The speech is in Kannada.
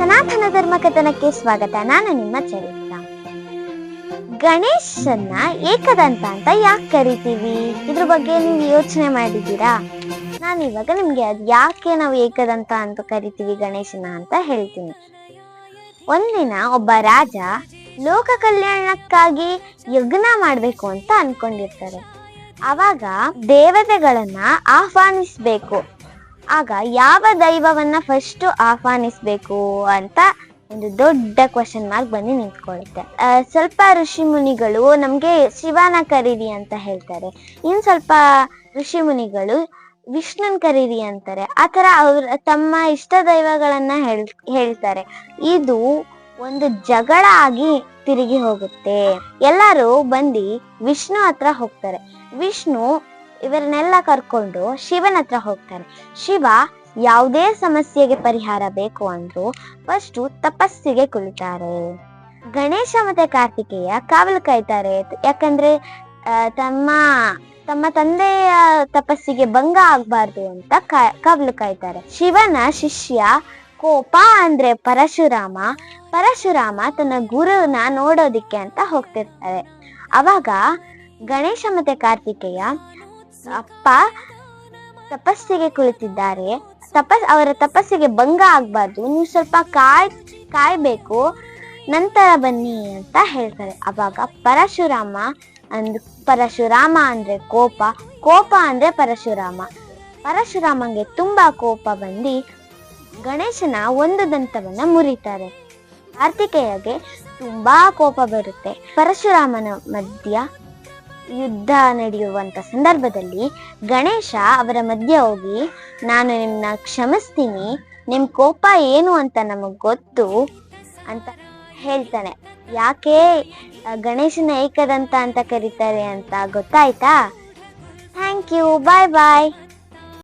ಸನಾತನ ಧರ್ಮ ಕಥನಕ್ಕೆ ಸ್ವಾಗತ. ನಾನು ನಿಮ್ಮ ಚರಿತ್ರ. ಗಣೇಶನ್ನ ಏಕದಂತ ಅಂತ ಯಾಕೆ ಕರಿತೀವಿ? ಇದ್ರ ಬಗ್ಗೆ ನೀವು ಯೋಚನೆ ಮಾಡಿದ್ದೀರಾ? ನಾನು ಇವಾಗ ನಿಮ್ಗೆ ಅದು ಯಾಕೆ ನಾವು ಏಕದಂತ ಅಂತ ಕರಿತೀವಿ ಗಣೇಶನ ಅಂತ ಹೇಳ್ತೀನಿ. ಒಂದಿನ ಒಬ್ಬ ರಾಜ ಲೋಕ ಕಲ್ಯಾಣಕ್ಕಾಗಿ ಯಜ್ಞ ಮಾಡಬೇಕು ಅಂತ ಅನ್ಕೊಂಡಿರ್ತಾರೆ. ಅವಾಗ ದೇವತೆಗಳನ್ನ ಆಹ್ವಾನಿಸ್ಬೇಕು. ಆಗ ಯಾವ ದೈವವನ್ನ ಫಸ್ಟ್ ಆಹ್ವಾನಿಸ್ಬೇಕು ಅಂತ ಒಂದು ದೊಡ್ಡ ಕ್ವಶನ್ ಮಾರ್ಕ್ ಬಂದು ನಿಂತ್ಕೊಳ್ಳುತ್ತೆ. ಸ್ವಲ್ಪ ಋಷಿ ಮುನಿಗಳು ನಮ್ಗೆ ಶಿವನ ಕರೀರಿ ಅಂತ ಹೇಳ್ತಾರೆ. ಇನ್ ಸ್ವಲ್ಪ ಋಷಿ ಮುನಿಗಳು ವಿಷ್ಣುನ್ ಕರೀರಿ ಅಂತಾರೆ. ಆತರ ಅವ್ರ ತಮ್ಮ ಇಷ್ಟ ದೈವಗಳನ್ನ ಹೇಳ್, ಹೇಳ್ತಾರೆ. ಇದು ಒಂದು ಜಗಳ ಆಗಿ ತಿರುಗಿ ಹೋಗುತ್ತೆ. ಎಲ್ಲರೂ ಬಂದು ವಿಷ್ಣು ಹತ್ರ ಹೋಗ್ತಾರೆ. ವಿಷ್ಣು ಇವರನ್ನೆಲ್ಲ ಕರ್ಕೊಂಡು ಶಿವನ ಹತ್ರ ಹೋಗ್ತಾರೆ. ಶಿವ ಯಾವುದೇ ಸಮಸ್ಯೆಗೆ ಪರಿಹಾರ ಬೇಕು ಅಂದ್ರು ಫಸ್ಟು ತಪಸ್ಸಿಗೆ ಕುಳಿತಾರೆ. ಗಣೇಶ ಮತ್ತೆ ಕಾರ್ತಿಕೇಯ ಕಾವಲು ಕಾಯ್ತಾರೆ. ಯಾಕಂದ್ರೆ ತಮ್ಮ ತಮ್ಮ ತಂದೆಯ ತಪಸ್ಸಿಗೆ ಭಂಗ ಆಗ್ಬಾರ್ದು ಅಂತ ಕಾವಲು ಕಾಯ್ತಾರೆ. ಶಿವನ ಶಿಷ್ಯ ಕೋಪ ಅಂದ್ರೆ ಪರಶುರಾಮ ಪರಶುರಾಮ ತನ್ನ ಗುರುನ ನೋಡೋದಿಕ್ಕೆ ಅಂತ ಹೋಗ್ತಿರ್ತಾರೆ. ಅವಾಗ ಗಣೇಶ ಮತ್ತೆ ಕಾರ್ತಿಕೇಯ ಅಪ್ಪ ತಪಸ್ಸಿಗೆ ಕುಳಿತಿದ್ದಾರೆ. ತಪಸ್, ಅವರ ತಪಸ್ಸಿಗೆ ಭಂಗ ಆಗ್ಬಾರ್ದು. ನೀವು ಸ್ವಲ್ಪ ಕಾಯ್, ಕಾಯ್ಬೇಕು. ನಂತರ ಬನ್ನಿ ಅಂತ ಹೇಳ್ತಾರೆ. ಅವಾಗ ಪರಶುರಾಮ ಅಂದ್, ಪರಶುರಾಮ ಅಂದ್ರೆ ಕೋಪ. ಕೋಪ ಅಂದ್ರೆ ಪರಶುರಾಮ. ಪರಶುರಾಮಂಗೆ ತುಂಬಾ ಕೋಪ ಬಂದು ಗಣೇಶನ ಒಂದು ದಂತವನ್ನ ಮುರಿತಾರೆ. ಕಾರ್ತಿಕೇಯಗೆ ತುಂಬಾ ಕೋಪ ಬರುತ್ತೆ. ಪರಶುರಾಮನ ಮಧ್ಯ ಯುದ್ಧ ನಡೆಯುವಂತ ಸಂದರ್ಭದಲ್ಲಿ ಗಣೇಶ ಅವರ ಮಧ್ಯೆ ಹೋಗಿ, ನಾನು ನಿಮ್ಮನ್ನ ಕ್ಷಮಿಸ್ತೀನಿ, ನಿಮ್ ಕೋಪ ಏನು ಅಂತ ನಮಗ್ ಗೊತ್ತು ಅಂತ ಹೇಳ್ತಾನೆ. ಯಾಕೆ ಗಣೇಶನ ಏಕದಂತ ಅಂತ ಕರೀತಾರೆ ಅಂತ ಗೊತ್ತಾಯ್ತಾ? Thank you bye bye